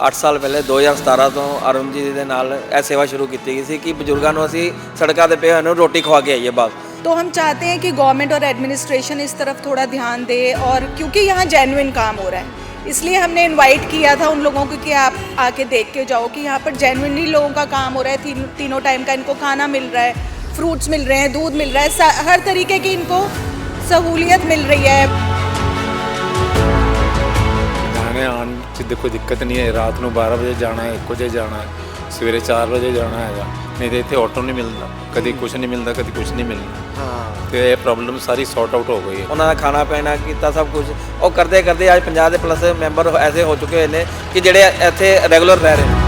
8 ਸਾਲ ਪਹਿਲੇ 2017 ਤੋਂ ਅਰੁਣ ਜੀ ਦੇ ਨਾਲ ਇਹ ਸੇਵਾ ਸ਼ੁਰੂ ਕੀਤੀ ਗਈ ਸੀ ਕਿ ਬਜ਼ੁਰਗਾਂ ਨੂੰ ਅਸੀਂ ਸੜਕਾਂ ਤੇ ਪਏ ਹੋਏ ਨੂੰ ਰੋਟੀ ਖਵਾ ਕੇ ਆਈਏ ਬਸ तो हम चाहते हैं कि गवर्नमेंट और एडमिनिस्ट्रेशन इस तरफ थोड़ा ध्यान दे और क्योंकि यहाँ जेन्युइन काम हो रहा है इसलिए हमने इनवाइट किया था उन लोगों को कि आप आके देख के जाओ कि यहाँ पर जेन्युइनली लोगों का काम हो रहा है तीन, तीनों टाइम का इनको खाना मिल रहा है फ्रूट्स मिल रहे हैं दूध मिल रहा है सा- हर तरीके की इनको सहूलियत मिल रही है ਜਾਣੇ ਆਉਣ ਚ ਦੇਖੋ ਦਿੱਕਤ ਨਹੀਂ ਹੈ। ਰਾਤ ਨੂੰ 12 ਵਜੇ ਜਾਣਾ ਹੈ 1 ਵਜੇ ਜਾਣਾ ਹੈ। ਸਵੇਰੇ 4 ਵਜੇ ਜਾਣਾ ਹੈਗਾ। ਨਹੀਂ ਤੇ ਇੱਥੇ ਆਟੋ ਨਹੀਂ ਮਿਲਦਾ। ਕਦੀ ਕੁਝ ਨਹੀਂ ਮਿਲਦਾ ਕਦੀ ਕੁਝ ਨਹੀਂ ਮਿਲਦਾ। ਹਾਂ। ਤੇ ਇਹ ਪ੍ਰੋਬਲਮ ਸਾਰੀ ਸੌਰਟ ਆਊਟ ਹੋ ਗਈ ਹੈ। ਉਹਨਾਂ ਦਾ ਖਾਣਾ ਪੈਣਾ ਕੀਤਾ ਸਭ ਕੁਝ ਉਹ ਕਰਦੇ ਕਰਦੇ ਅੱਜ 50 ਦੇ ਪਲੱਸ ਮੈਂਬਰ ਐਸੇ ਹੋ ਚੁੱਕੇ ਹੋਏ ਨੇ ਕਿ ਜਿਹੜੇ ਇੱਥੇ ਰੈਗੂਲਰ ਰਹਿ ਰਹੇ ਨੇ।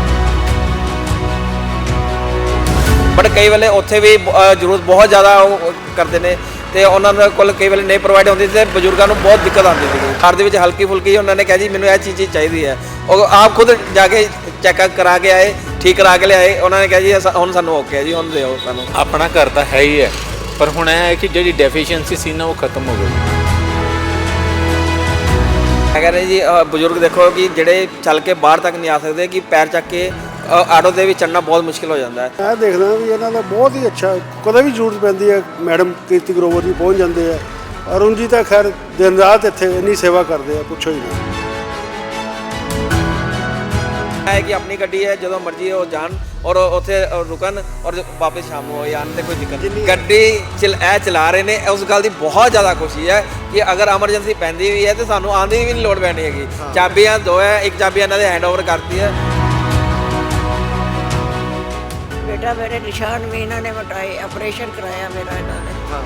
ਬਟ ਕਈ ਵੇਲੇ ਉੱਥੇ ਵੀ ਜ਼ਰੂਰਤ ਬਹੁਤ ਜ਼ਿਆਦਾ ਉਹ ਕਰਦੇ ਨੇ। ਤੇ ਉਹਨਾਂ ਦੇ ਕੋਲ ਕਈ ਵੇਲੇ ਨਹੀਂ ਪ੍ਰੋਵਾਈਡ ਹੁੰਦੀ ਤੇ ਬਜ਼ੁਰਗਾਂ ਨੂੰ ਬਹੁਤ ਦਿੱਕਤ ਆਉਂਦੀ ਸੀ ਘਰ ਦੇ ਵਿੱਚ ਹਲਕੀ ਫੁਲਕੀ ਉਹਨਾਂ ਨੇ ਕਿਹਾ ਜੀ ਮੈਨੂੰ ਇਹ ਚੀਜ਼ ਚਾਹੀਦੀ ਹੈ। ਉਹ ਆਪ ਖੁਦ ਜਾ ਕੇ ਚੈੱਕਅਪ ਕਰਾ ਕੇ ਆਏ ਠੀਕ ਕਰਾ ਕੇ ਲਿਆਏ। ਉਹਨਾਂ ਨੇ ਕਿਹਾ ਜੀ ਹੁਣ ਸਾਨੂੰ ਓਕੇ ਹੈ ਜੀ ਹੁਣ ਦਿਓ ਸਾਨੂੰ। ਆਪਣਾ ਘਰ ਤਾਂ ਹੈ ਹੀ ਹੈ ਪਰ ਹੁਣ ਇਹ ਹੈ ਕਿ ਜਿਹੜੀ ਡੈਫੀਸ਼ੀਐਂਸੀ ਸੀ ਨਾ ਉਹ ਖਤਮ ਹੋ ਗਈ। ਕਹਿੰਦਾ ਜੀ ਬਜ਼ੁਰਗ ਦੇਖੋ ਕਿ ਜਿਹੜੇ ਚੱਲ ਕੇ ਬਾਹਰ ਤੱਕ ਨਹੀਂ ਆ ਸਕਦੇ ਕਿ ਪੈਰ ਚੱਕ ਕੇ ਆਟੋ ਦੇ ਵਿੱਚ ਚੜਨਾ ਬਹੁਤ ਮੁਸ਼ਕਿਲ ਹੋ ਜਾਂਦਾ ਹੈ। ਮੈਂ ਦੇਖਦਾ ਵੀ ਇਹਨਾਂ ਦਾ ਬਹੁਤ ਹੀ ਅੱਛਾ ਕਦੇ ਵੀ ਜ਼ਰੂਰਤ ਪੈਂਦੀ ਹੈ ਮੈਡਮ ਕੀਰਤੀ ਗਰੋਵਰ ਜੀ ਪਹੁੰਚ ਜਾਂਦੇ ਆ। ਅਰੁਣ ਜੀ ਤਾਂ ਖੈਰ ਦਿਨ ਰਾਤ ਇੱਥੇ ਇੰਨੀ ਸੇਵਾ ਕਰਦੇ ਆ ਪੁੱਛੋ ਹੀ ਨਹੀਂ ਹੈ ਕਿ ਆਪਣੀ ਗੱਡੀ ਹੈ ਜਦੋਂ ਮਰਜ਼ੀ ਉਹ ਜਾਣ ਔਰ ਉੱਥੇ ਰੁਕਣ ਔਰ ਵਾਪਸ ਸ਼ਾਮ ਨੂੰ ਆਉਣ ਤੇ ਕੋਈ ਦਿੱਕਤ ਨਹੀਂ। ਗੱਡੀ ਚਲ ਇਹ ਚਲਾ ਰਹੇ ਨੇ ਉਸ ਗੱਲ ਦੀ ਬਹੁਤ ਜ਼ਿਆਦਾ ਖੁਸ਼ੀ ਹੈ ਕਿ ਅਗਰ ਐਮਰਜੈਂਸੀ ਪੈਂਦੀ ਵੀ ਹੈ ਤੇ ਸਾਨੂੰ ਆਉਣ ਦੀ ਵੀ ਨਹੀਂ ਲੋੜ ਪੈਣੀ ਹੈਗੀ। ਚਾਬੀਆਂ ਦੋ ਹੈ ਇੱਕ ਚਾਬੀ ਇਹਨਾਂ ਦੇ ਹੈਂਡਓਵਰ ਕਰਤੀ ਹੈ। ਬੇਟਾ ਮੇਰੇ ਨਿਸ਼ਾਨ ਵੀ ਇਹਨਾਂ ਨੇ ਮਟਾਏ ਆਪਰੇਸ਼ਨ ਕਰਾਇਆ ਮੇਰਾ ਇਹਨਾਂ ਨੇ। ਹਾਂ।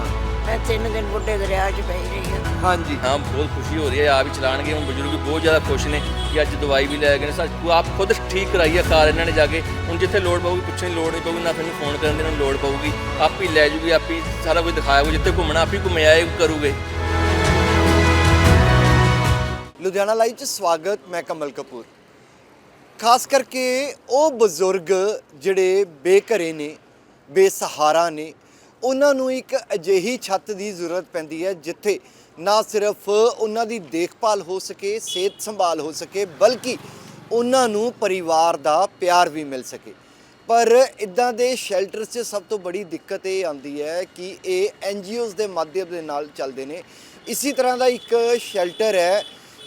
ਮੈਂ ਤਿੰਨ ਦਿਨ ਬੁੱਢੇ ਦਰਿਆ 'ਚ ਪਈ ਰਹੀ ਹਾਂ। ਹਾਂਜੀ। ਹਾਂ ਬਹੁਤ ਖੁਸ਼ੀ ਹੋ ਰਹੀ ਹੈ ਆਪ ਹੀ ਚਲਾਣਗੇ ਹੁਣ ਬਜ਼ੁਰਗ ਵੀ ਬਹੁਤ ਜ਼ਿਆਦਾ ਖੁਸ਼ ਨੇ ਕਿ ਅੱਜ ਦਵਾਈ ਵੀ ਲੈ ਗਏ ਨੇ। ਸੱਚ ਆਪ ਖੁਦ ਠੀਕ ਕਰਾਈ ਹੈ ਕਾਰ ਇਹਨਾਂ ਨੇ ਜਾ ਕੇ। ਹੁਣ ਜਿੱਥੇ ਲੋੜ ਪਊਗੀ ਪੁੱਛਣ ਦੀ ਲੋੜ ਨਹੀਂ ਪਊਗੀ ਨਾ ਫਿਰ ਫੋਨ ਕਰਨ ਦੀ ਨੂੰ ਲੋੜ ਪਊਗੀ। ਆਪ ਹੀ ਲੈ ਜੂਗੀ ਆਪ ਹੀ ਸਾਰਾ ਕੁਝ ਦਿਖਾਇਆ ਜਿੱਥੇ ਘੁੰਮਣਾ ਆਪ ਹੀ ਘੁੰਮਿਆ ਕਰੂਗੇ। ਲੁਧਿਆਣਾ ਲਾਈਵ 'ਚ ਸਵਾਗਤ ਮੈਂ ਕਮਲ ਕਪੂਰ। ਖਾਸ ਕਰਕੇ ਉਹ ਬਜ਼ੁਰਗ ਜਿਹੜੇ ਬੇਘਰੇ ਨੇ, ਬੇਸਹਾਰਾ ਨੇ, ਉਹਨਾਂ ਨੂੰ ਇੱਕ ਅਜਿਹੀ ਛੱਤ ਦੀ ਜ਼ਰੂਰਤ ਪੈਂਦੀ ਹੈ ਜਿੱਥੇ ਨਾ ਸਿਰਫ ਉਹਨਾਂ ਦੀ ਦੇਖਭਾਲ ਹੋ ਸਕੇ, ਸਿਹਤ ਸੰਭਾਲ ਹੋ ਸਕੇ, ਬਲਕਿ ਉਹਨਾਂ ਨੂੰ ਪਰਿਵਾਰ ਦਾ ਪਿਆਰ ਵੀ ਮਿਲ ਸਕੇ। ਪਰ ਇਦਾਂ ਦੇ ਸ਼ੈਲਟਰਸ 'ਚ ਸਭ ਤੋਂ ਬੜੀ ਦਿੱਕਤ ਇਹ ਆਉਂਦੀ ਹੈ ਕਿ ਇਹ ਐਨਜੀਓਜ਼ ਦੇ ਮਾਧਿਅਮ ਦੇ ਨਾਲ ਚੱਲਦੇ ਨੇ। ਇਸੇ ਤਰ੍ਹਾਂ ਦਾ ਇੱਕ ਸ਼ੈਲਟਰ ਹੈ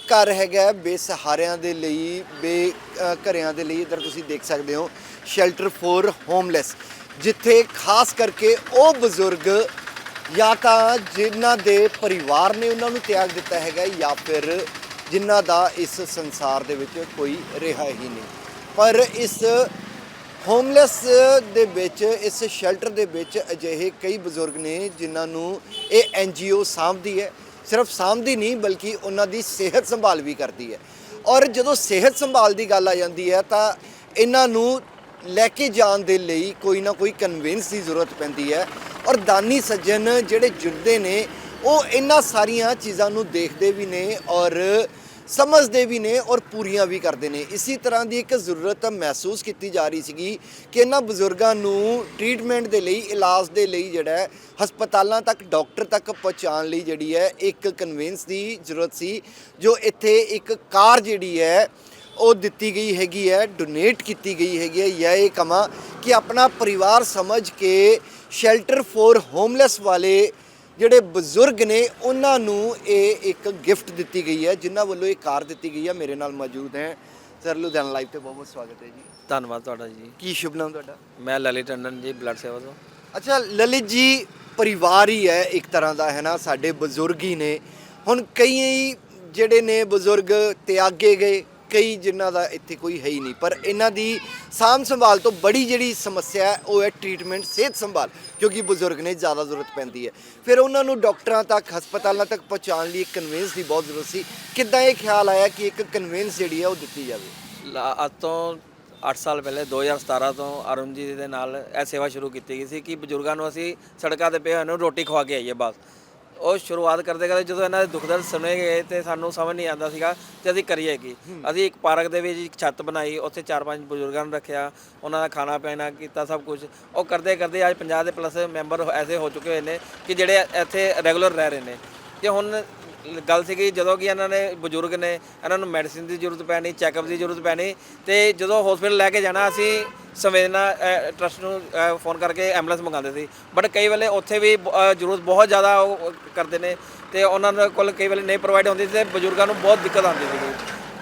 ਘਰ ਹੈਗਾ ਬੇਸਹਾਰਿਆਂ ਦੇ ਲਈ, ਬੇ ਘਰਿਆਂ ਦੇ ਲਈ, ਇਧਰ ਤੁਸੀਂ ਦੇਖ ਸਕਦੇ ਹੋ ਸ਼ੈਲਟਰ ਫੋਰ ਹੋਮਲੈਸ ਜਿੱਥੇ ਖਾਸ ਕਰਕੇ ਉਹ ਬਜ਼ੁਰਗ ਜਾਂ ਤਾਂ ਜਿਨ੍ਹਾਂ ਦੇ ਪਰਿਵਾਰ ਨੇ ਉਹਨਾਂ ਨੂੰ ਤਿਆਗ ਦਿੱਤਾ ਹੈਗਾ ਜਾਂ ਫਿਰ ਜਿਨ੍ਹਾਂ ਦਾ ਇਸ ਸੰਸਾਰ ਦੇ ਵਿੱਚ ਕੋਈ ਰਿਹਾ ਹੀ ਨਹੀਂ। ਪਰ ਇਸ ਹੋਮਲੈਸ ਦੇ ਵਿੱਚ, ਇਸ ਸ਼ੈਲਟਰ ਦੇ ਵਿੱਚ ਅਜਿਹੇ ਕਈ ਬਜ਼ੁਰਗ ਨੇ ਜਿਨ੍ਹਾਂ ਨੂੰ ਇਹ ਐਨਜੀਓ ਸਾਂਭਦੀ ਹੈ। ਸਿਰਫ ਸਾਂਭਦੀ ਨਹੀਂ, ਬਲਕਿ ਉਹਨਾਂ ਦੀ ਸਿਹਤ ਸੰਭਾਲ ਵੀ ਕਰਦੀ ਹੈ। ਔਰ ਜਦੋਂ ਸਿਹਤ ਸੰਭਾਲ ਦੀ ਗੱਲ ਆ ਜਾਂਦੀ ਹੈ, ਤਾਂ ਇਹਨਾਂ ਨੂੰ ਲੈ ਕੇ ਜਾਣ ਦੇ ਲਈ ਕੋਈ ਨਾ ਕੋਈ ਕਨਵਿੰਸ ਦੀ ਜ਼ਰੂਰਤ ਪੈਂਦੀ ਹੈ। ਔਰ ਦਾਨੀ ਸੱਜਣ ਜਿਹੜੇ ਜੁੜਦੇ ਨੇ, ਉਹ ਇਹਨਾਂ ਸਾਰੀਆਂ ਚੀਜ਼ਾਂ ਨੂੰ ਦੇਖਦੇ ਵੀ ਨੇ ਔਰ ਸਮਝਦੇ ਵੀ ਨੇ ਔਰ ਪੂਰੀਆਂ ਵੀ ਕਰਦੇ ਨੇ। ਇਸੇ ਤਰ੍ਹਾਂ ਦੀ ਇੱਕ ਜ਼ਰੂਰਤ ਮਹਿਸੂਸ ਕੀਤੀ ਜਾ ਰਹੀ ਸੀਗੀ ਕਿ ਇਹਨਾਂ ਬਜ਼ੁਰਗਾਂ ਨੂੰ ਟ੍ਰੀਟਮੈਂਟ ਦੇ ਲਈ, ਇਲਾਜ ਦੇ ਲਈ ਜਿਹੜਾ ਹਸਪਤਾਲਾਂ ਤੱਕ, ਡਾਕਟਰ ਤੱਕ ਪਹੁੰਚਾਉਣ ਲਈ ਜਿਹੜੀ ਹੈ, ਇੱਕ ਕਨਵਿੰਸ ਦੀ ਜ਼ਰੂਰਤ ਸੀ, ਜੋ ਇੱਥੇ ਇੱਕ ਕਾਰ ਜਿਹੜੀ ਹੈ, ਉਹ ਦਿੱਤੀ ਗਈ ਹੈਗੀ ਹੈ ਡੋਨੇਟ ਕੀਤੀ ਗਈ ਹੈਗੀ ਹੈ। ਜਾਂ ਇਹ ਕਮਾ ਕਿ ਆਪਣਾ ਪਰਿਵਾਰ ਸਮਝ ਕੇ ਸ਼ੈਲਟਰ ਫੋਰ ਹੋਮਲੈਸ ਵਾਲੇ ਜਿਹੜੇ ਬਜ਼ੁਰਗ ਨੇ ਉਹਨਾਂ ਨੂੰ ਇਹ ਇੱਕ ਗਿਫਟ ਦਿੱਤੀ ਗਈ ਹੈ ਜਿਨ੍ਹਾਂ ਵੱਲੋਂ ਇਹ ਕਾਰ ਦਿੱਤੀ ਗਈ ਹੈ ਮੇਰੇ ਨਾਲ ਮੌਜੂਦ ਹੈ। ਸਰ ਲੁਧਿਆਣਾ ਲਾਈਵ ਤੇ ਬਹੁਤ ਬਹੁਤ ਸਵਾਗਤ ਹੈ ਜੀ। ਧੰਨਵਾਦ ਤੁਹਾਡਾ ਜੀ। ਕੀ ਸ਼ੁਭ ਨਾਮ ਤੁਹਾਡਾ? ਮੈਂ ਲਲਿਤ ਟੰਡਨ ਜੀ ਬਲੱਡ ਸੇਵਾ ਤੋਂ। ਅੱਛਾ ਲਲਿਤ ਜੀ ਪਰਿਵਾਰ ਹੀ ਹੈ ਇੱਕ ਤਰ੍ਹਾਂ ਦਾ ਹੈ ਨਾ? ਸਾਡੇ ਬਜ਼ੁਰਗ ਹੀ ਨੇ। ਹੁਣ ਕਈ ਜਿਹੜੇ ਨੇ ਬਜ਼ੁਰਗ ਤਿਆਗੇ ਗਏ ਕਈ ਜਿਨ੍ਹਾਂ ਦਾ ਇੱਥੇ ਕੋਈ ਹੈ ਹੀ ਨਹੀਂ, ਪਰ ਇਹਨਾਂ ਦੀ ਸਾਂਭ ਸੰਭਾਲ ਤੋਂ ਬੜੀ ਜਿਹੜੀ ਸਮੱਸਿਆ ਹੈ, ਉਹ ਹੈ ਟ੍ਰੀਟਮੈਂਟ ਸਿਹਤ ਸੰਭਾਲ, ਕਿਉਂਕਿ ਬਜ਼ੁਰਗ ਨੇ ਜ਼ਿਆਦਾ ਜ਼ਰੂਰਤ ਪੈਂਦੀ ਹੈ। ਫਿਰ ਉਹਨਾਂ ਨੂੰ ਡਾਕਟਰਾਂ ਤੱਕ, ਹਸਪਤਾਲਾਂ ਤੱਕ ਪਹੁੰਚਾਉਣ ਲਈ ਇੱਕ ਕਨਵਿੰਸ ਦੀ ਬਹੁਤ ਜ਼ਰੂਰਤ ਸੀ। ਕਿੱਦਾਂ ਇਹ ਖਿਆਲ ਆਇਆ ਕਿ ਇੱਕ ਕਨਵਿੰਸ ਜਿਹੜੀ ਹੈ, ਉਹ ਦਿੱਤੀ ਜਾਵੇ? ਲਾ- ਅੱਜ ਤੋਂ 8 ਸਾਲ ਪਹਿਲੇ 2017 ਤੋਂ ਅਰੁਣ ਜੀ ਦੇ ਨਾਲ ਇਹ ਸੇਵਾ ਸ਼ੁਰੂ ਕੀਤੀ ਗਈ ਸੀ ਕਿ ਬਜ਼ੁਰਗਾਂ ਨੂੰ ਅਸੀਂ ਸੜਕਾਂ ਤੇ ਪਏ ਹੋਏ ਨੂੰ ਰੋਟੀ ਖਵਾ ਕੇ ਆਈਏ ਬਸ। ਉਹ ਸ਼ੁਰੂਆਤ ਕਰਦੇ ਕਰਦੇ ਜਦੋਂ ਇਹਨਾਂ ਦੇ ਦੁੱਖ ਦਰਦ ਸੁਣੇ ਗਏ ਤੇ ਸਾਨੂੰ ਸਮਝ ਨਹੀਂ ਆਉਂਦਾ ਸੀਗਾ ਤੇ ਅਸੀਂ ਕਰੀਏ ਕੀ। ਅਸੀਂ ਇੱਕ ਪਾਰਕ ਦੇ ਵਿੱਚ ਇੱਕ ਛੱਤ ਬਣਾਈ ਉੱਥੇ ਚਾਰ ਪੰਜ ਬਜ਼ੁਰਗਾਂ ਨੂੰ ਰੱਖਿਆ ਉਹਨਾਂ ਦਾ ਖਾਣਾ ਪੀਣਾ ਕੀਤਾ ਸਭ ਕੁਝ ਉਹ ਕਰਦੇ ਕਰਦੇ ਅੱਜ 50 ਦੇ ਪਲੱਸ ਮੈਂਬਰ ਐਸੇ ਹੋ ਚੁੱਕੇ ਹੋਏ ਨੇ ਕਿ ਜਿਹੜੇ ਇੱਥੇ ਰੈਗੂਲਰ ਰਹਿ ਰਹੇ ਨੇ। ਤੇ ਹੁਣ ਗੱਲ ਸੀਗੀ ਜਦੋਂ ਕਿ ਇਹਨਾਂ ਨੇ ਬਜ਼ੁਰਗ ਨੇ ਇਹਨਾਂ ਨੂੰ ਮੈਡੀਸਿਨ ਦੀ ਜ਼ਰੂਰਤ ਪੈਣੀ ਚੈੱਕਅਪ ਦੀ ਜ਼ਰੂਰਤ ਪੈਣੀ ਤੇ ਜਦੋਂ ਹਸਪੀਟਲ ਲੈ ਕੇ ਜਾਣਾ ਅਸੀਂ ਸੰਵੇਦਨਾ ਟਰਸਟ ਨੂੰ ਫੋਨ ਕਰਕੇ ਐਂਬੂਲੈਂਸ ਮੰਗਾਉਂਦੇ ਸੀ। ਬਟ ਕਈ ਵੇਲੇ ਉੱਥੇ ਵੀ ਅ, ਜ਼ਰੂਰਤ ਬਹੁਤ ਜ਼ਿਆਦਾ ਉਹ ਕਰਦੇ ਨੇ ਤੇ ਉਹਨਾਂ ਦੇ ਕੋਲ ਕਈ ਵੇਲੇ ਨਹੀਂ ਪ੍ਰੋਵਾਈਡ ਹੁੰਦੀ ਤੇ ਬਜ਼ੁਰਗਾਂ ਨੂੰ ਬਹੁਤ ਦਿੱਕਤ ਆਉਂਦੀ ਸੀਗੀ।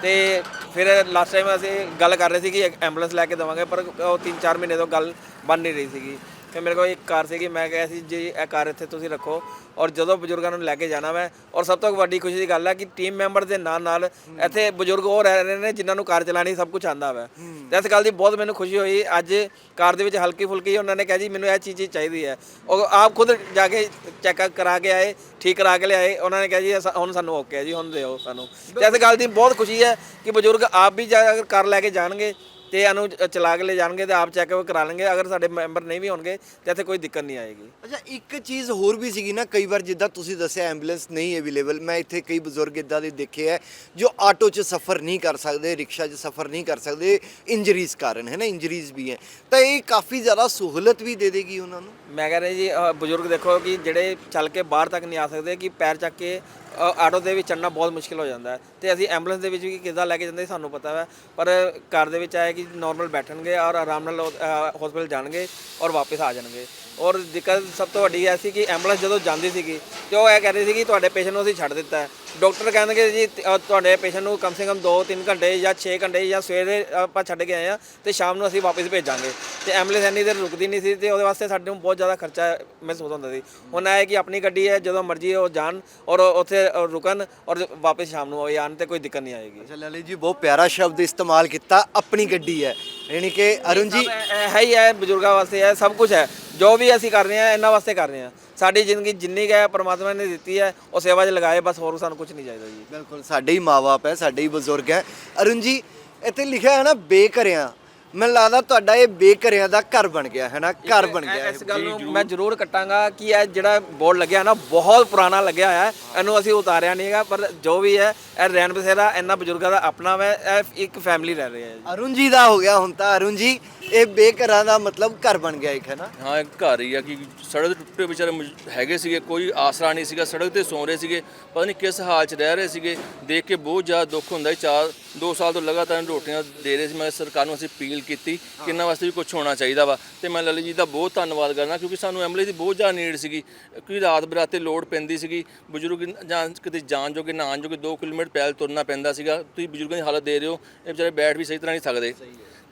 ਤੇ ਫਿਰ ਲਾਸਟ ਟਾਈਮ ਅਸੀਂ ਗੱਲ ਕਰ ਰਹੇ ਸੀ ਕਿ ਐਂਬੂਲੈਂਸ ਲੈ ਕੇ ਦੇਵਾਂਗੇ ਪਰ ਉਹ 3-4 ਮਹੀਨੇ ਤੋਂ ਗੱਲ ਬਣ ਨਹੀਂ ਰਹੀ ਸੀਗੀ। ਫਿਰ ਮੇਰੇ ਕੋਲ ਇੱਕ ਕਾਰ ਸੀਗੀ ਮੈਂ ਕਿਹਾ ਸੀ ਜੀ ਇਹ ਕਾਰ ਇੱਥੇ ਤੁਸੀਂ ਰੱਖੋ। ਔਰ ਜਦੋਂ ਬਜ਼ੁਰਗਾਂ ਨੂੰ ਲੈ ਕੇ ਜਾਣਾ ਮੈਂ ਔਰ ਸਭ ਤੋਂ ਵੱਡੀ ਖੁਸ਼ੀ ਦੀ ਗੱਲ ਹੈ ਕਿ ਟੀਮ ਮੈਂਬਰ ਦੇ ਨਾਲ ਨਾਲ ਇੱਥੇ ਬਜ਼ੁਰਗ ਹੋਰ ਰਹਿ ਰਹੇ ਨੇ ਜਿਨ੍ਹਾਂ ਨੂੰ ਕਾਰ ਚਲਾਣੀ ਸਭ ਕੁਝ ਆਂਦਾ ਵਾ। ਤੇ ਇਸ ਗੱਲ ਦੀ ਬਹੁਤ ਮੈਨੂੰ ਖੁਸ਼ੀ ਹੋਈ। ਅੱਜ ਕਾਰ ਦੇ ਵਿੱਚ ਹਲਕੀ ਫੁਲਕੀ ਉਹਨਾਂ ਨੇ ਕਿਹਾ ਜੀ ਮੈਨੂੰ ਇਹ ਚੀਜ਼ ਚੀਜ਼ ਚਾਹੀਦੀ ਹੈ। ਉਹ ਆਪ ਖੁਦ ਜਾ ਕੇ ਚੈੱਕ ਕਰਾ ਕੇ ਆਏ ਠੀਕ ਕਰਾ ਕੇ ਲਿਆਏ। ਉਹਨਾਂ ਨੇ ਕਿਹਾ ਜੀ ਅਸਾਂ- ਹੁਣ ਸਾਨੂੰ ਓਕੇ ਹੈ ਜੀ ਹੁਣ ਦਿਓ ਸਾਨੂੰ। ਤੇ ਇਸ ਗੱਲ ਦੀ ਬਹੁਤ ਖੁਸ਼ੀ ਹੈ ਕਿ ਬਜ਼ੁਰਗ ਆਪ ਵੀ ਜਾ ਕਾਰ ਲੈ ਕੇ ਜਾਣਗੇ। ਤੇ ਇਹਨੂੰ ਚਲਾ ਕੇ ਲੈ ਜਾਣਗੇ ਤੇ ਆਪ ਚੈੱਕ ਕਰਾ ਲੈਣਗੇ। ਅਗਰ ਸਾਡੇ ਮੈਂਬਰ ਨਹੀਂ ਵੀ ਹੋਣਗੇ ਤੇ ਇੱਥੇ ਕੋਈ ਦਿੱਕਤ ਨਹੀਂ ਆਏਗੀ। ਅੱਛਾ ਇੱਕ ਚੀਜ਼ ਹੋਰ ਵੀ ਸੀਗੀ ਨਾ ਕਈ ਵਾਰ ਜਿੱਦਾਂ ਤੁਸੀਂ ਦੱਸਿਆ ਐਂਬੂਲੈਂਸ ਨਹੀਂ ਅਵੇਲੇਬਲ ਮੈਂ ਇੱਥੇ ਕਈ ਬਜ਼ੁਰਗ ਇਦਾਂ ਦੇ ਦੇਖੇ ਹੈ ਜੋ ਆਟੋ 'ਚ ਸਫ਼ਰ ਨਹੀਂ ਕਰ ਸਕਦੇ ਰਿਕਸ਼ਾ 'ਚ ਸਫ਼ਰ ਨਹੀਂ ਕਰ ਸਕਦੇ ਇੰਜਰੀਜ਼ ਕਾਰਨ ਹੈ ਨਾ ਇੰਜਰੀਜ਼ ਵੀ ਹੈ। ਤਾਂ ਇਹ ਕਾਫੀ ਜ਼ਿਆਦਾ ਸਹੂਲਤ ਵੀ ਦੇ ਦੇਗੀ ਉਹਨਾਂ ਨੂੰ? ਮੈਂ ਕਹਿ ਰਿਹਾ ਜੀ ਬਜ਼ੁਰਗ ਦੇਖੋ ਕਿ ਜਿਹੜੇ ਚੱਲ ਕੇ ਬਾਹਰ ਤੱਕ ਨਹੀਂ ਆ ਸਕਦੇ ਕਿ ਪੈਰ ਚੱਕ ਕੇ ਆਟੋ ਦੇ ਵਿੱਚ ਚੜਨਾ ਬਹੁਤ ਮੁਸ਼ਕਿਲ ਹੋ ਜਾਂਦਾ ਹੈ। ਤੇ ਅਸੀਂ ਐਂਬੂਲੈਂਸ ਦੇ ਵਿੱਚ ਵੀ ਕਿੱਦਾਂ ਲੈ ਕੇ ਜਾਂਦੇ ਸਾਨੂੰ ਪਤਾ ਹੈ। ਪਰ ਕਾਰ ਦੇ ਵਿੱਚ ਆਇਆ ਕਿ ਨਾਰਮਲ ਬੈਠਣਗੇ ਔਰ ਆਰਾਮ ਨਾਲ ਹਸਪੀਟਲ ਜਾਣਗੇ ਔਰ ਵਾਪਸ ਆ ਜਾਣਗੇ। ਔਰ ਦਿੱਕਤ ਸਭ ਤੋਂ ਵੱਡੀ ਇਹ ਸੀ ਕਿ ਐਂਬੂਲੈਂਸ ਜਦੋਂ ਜਾਂਦੀ ਸੀਗੀ ਤੇ ਉਹ ਇਹ ਕਹਿ ਰਹੀ ਸੀ ਕਿ ਤੁਹਾਡੇ ਪੇਸ਼ੈਂਟ ਨੂੰ ਅਸੀਂ ਛੱਡ ਦਿੱਤਾ ਹੈ। ਡਾਕਟਰ ਕਹਿੰਦੇ ਜੀ ਤ- ਅ, ਤੁਹਾਡੇ ਪੇਸ਼ੈਂਟ ਨੂੰ ਕਮ ਸੇ ਕਮ 2-3 ਘੰਟੇ ਜਾਂ 6 ਘੰਟੇ ਜਾਂ ਸਵੇਰੇ ਆਪਾਂ ਛੱਡ ਕੇ ਆਏ ਆ ਤੇ ਸ਼ਾਮ ਨੂੰ ਅਸੀਂ ਵਾਪਸ ਭੇਜਾਂਗੇ। ਤੇ ਐਂਬੂਲੈਂਸ ਇੰਨੀ ਦੇਰ ਰੁਕਦੀ ਨਹੀਂ ਸੀ ਤੇ ਉਹਦੇ ਵਾਸਤੇ ਸਾਡੇ ਨੂੰ ਬਹੁਤ ਜ਼ਿਆਦਾ ਖਰਚਾ ਮਹਿਸੂਸ ਹੁੰਦਾ ਸੀ। ਹੁਣ ਇਹ ਕਿ ਆਪਣੀ ਗੱਡੀ ਹੈ ਜਦੋਂ ਮਰਜ਼ੀ ਉਹ ਜਾਣ ਔਰ ਉੱਥੇ ਰੁਕਣ ਔਰ ਵਾਪਸ ਸ਼ਾਮ ਨੂੰ ਆਉਣ ਤੇ ਕੋਈ ਦਿੱਕਤ ਨਹੀਂ ਆਏਗੀ। ਅੱਛਾ ਲਲਿਤ ਜੀ ਬਹੁਤ ਪਿਆਰਾ ਸ਼ਬਦ ਇਸਤੇਮਾਲ ਕੀਤਾ ਆਪਣੀ ਗੱਡੀ ਹੈ। ਯਾਨੀ ਕਿ ਅਰੁਣ ਜੀ ਹੈ ਹੀ ਹੈ ਬਜ਼ੁਰਗਾਂ ਵਾਸਤੇ ਹੈ ਸਭ ਕੁਝ ਹੈ। ਜੋ ਵੀ ਅਸੀਂ ਕਰ ਰਹੇ ਹਾਂ ਇਹਨਾਂ ਵਾਸਤੇ ਕਰ ਰਹੇ ਹਾਂ। ਸਾਡੀ ਜ਼ਿੰਦਗੀ ਜਿੰਨੀ ਹੈ ਪਰਮਾਤਮਾ ਨੇ ਦਿੱਤੀ ਹੈ ਉਹ ਸੇਵਾ 'ਚ ਲਗਾਏ ਬਸ ਹੋਰ ਸਾਨੂੰ ਕੁਝ ਨਹੀਂ ਚਾਹੀਦਾ ਜੀ। ਬਿਲਕੁਲ ਸਾਡੇ ਹੀ ਮਾਪੇ ਹੈ ਸਾਡੇ ਹੀ ਬਜ਼ੁਰਗ ਹੈ। ਅਰੁਣ ਜੀ ਇੱਥੇ ਲਿਖਿਆ ਹੈ ਨਾ ਬੇਘਰਿਆਂ। ਮੈਨੂੰ ਲੱਗਦਾ ਤੁਹਾਡਾ ਇਹ ਬੇਘਰਿਆਂ ਦਾ ਘਰ ਬਣ ਗਿਆ ਹੈ ਨਾ? ਘਰ ਬਣ ਗਿਆ ਇਸ ਗੱਲ ਨੂੰ ਮੈਂ ਜ਼ਰੂਰ ਕੱਟਾਂਗਾ ਕਿ ਇਹ ਜਿਹੜਾ ਬੋਰਡ ਲੱਗਿਆ ਨਾ ਬਹੁਤ ਪੁਰਾਣਾ ਲੱਗਿਆ ਹੋਇਆ ਹੈ। ਇਹਨੂੰ ਅਸੀਂ ਉਤਾਰਿਆ ਨਹੀਂ ਹੈਗਾ ਪਰ ਜੋ ਵੀ ਹੈ ਇਹ ਰੈਣ ਬਸੇਰਾ ਇਹਨਾਂ ਬਜ਼ੁਰਗਾਂ ਦਾ ਆਪਣਾ ਹੈ ਇਹ ਇੱਕ ਫੈਮਿਲੀ ਰਹਿ ਰਹੀ ਹੈ। ਜੀ ਅਰੁਣ ਜੀ ਦਾ ਹੋ ਗਿਆ ਹੁਣ ਤਾਂ ਅਰੁਣ ਜੀ ਇਹ ਬੇਘਰਾਂ ਦਾ ਮਤਲਬ ਘਰ ਬਣ ਗਿਆ ਇੱਕ ਹੈ ਨਾ? ਹਾਂ ਇੱਕ ਘਰ ਹੀ ਆ ਕਿ ਸੜਕ ਤੇ ਟੁੱਟੇ ਵਿਚਾਰੇ ਮਜ- ਹੈਗੇ ਸੀਗੇ ਕੋਈ ਆਸਰਾ ਨਹੀਂ ਸੀਗਾ ਸੜਕ ਤੇ ਸੌਂ ਰਹੇ ਸੀਗੇ ਪਤਾ ਨਹੀਂ ਕਿਸ ਹਾਲ 'ਚ ਰਹਿ ਰਹੇ ਸੀਗੇ। ਦੇਖ ਕੇ ਬਹੁਤ ਜ਼ਿਆਦਾ ਦੁੱਖ ਹੁੰਦਾ ਸੀ ਚਾਰ ਦੋ ਸਾਲ ਤੋਂ ਲਗਾਤਾਰ ਇਹਨੂੰ ਰੋਟੀਆਂ ਦੇ ਰਹੇ ਸੀ ਮੈਂ ਸਰਕਾਰ ਨੂੰ ਅਸੀਂ ਅਪੀਲ ਕੀਤੀ ਕਿ ਇਹਨਾਂ ਵਾਸਤੇ ਵੀ ਕੁਝ ਹੋਣਾ ਚਾਹੀਦਾ ਵਾ। ਤੇ ਮੈਂ ਲਲਿਤ ਜੀ ਦਾ ਬਹੁਤ ਧੰਨਵਾਦ ਕਰਨਾ ਕਿਉਂਕਿ ਸਾਨੂੰ ਐਮਐਲਏ ਦੀ ਬਹੁਤ ਜ਼ਿਆਦਾ ਨੀਡ ਸੀਗੀ। ਕਿਉਂਕਿ ਰਾਤ ਬਰਾਤੇ ਲੋਡ ਪੈਂਦੀ ਸੀਗੀ। ਬਜ਼ੁਰਗ ਜਾਂ ਕਿਤੇ ਜਾਣ ਜੋਗੇ ਨਾ ਆਉਣ ਜੋਗੇ 2 ਕਿਲੋਮੀਟਰ ਪੈਦਲ ਤੁਰਨਾ ਪੈਂਦਾ ਸੀਗਾ। ਤੁਸੀਂ ਬਜ਼ੁਰਗਾਂ ਦੀ ਹਾਲਤ ਦੇ ਰਹੇ ਹੋ ਇਹ ਵਿਚਾਰੇ ਬੈਠ ਵੀ ਸਹੀ ਤਰ੍ਹਾਂ ਨਹੀਂ ਸਕਦੇ।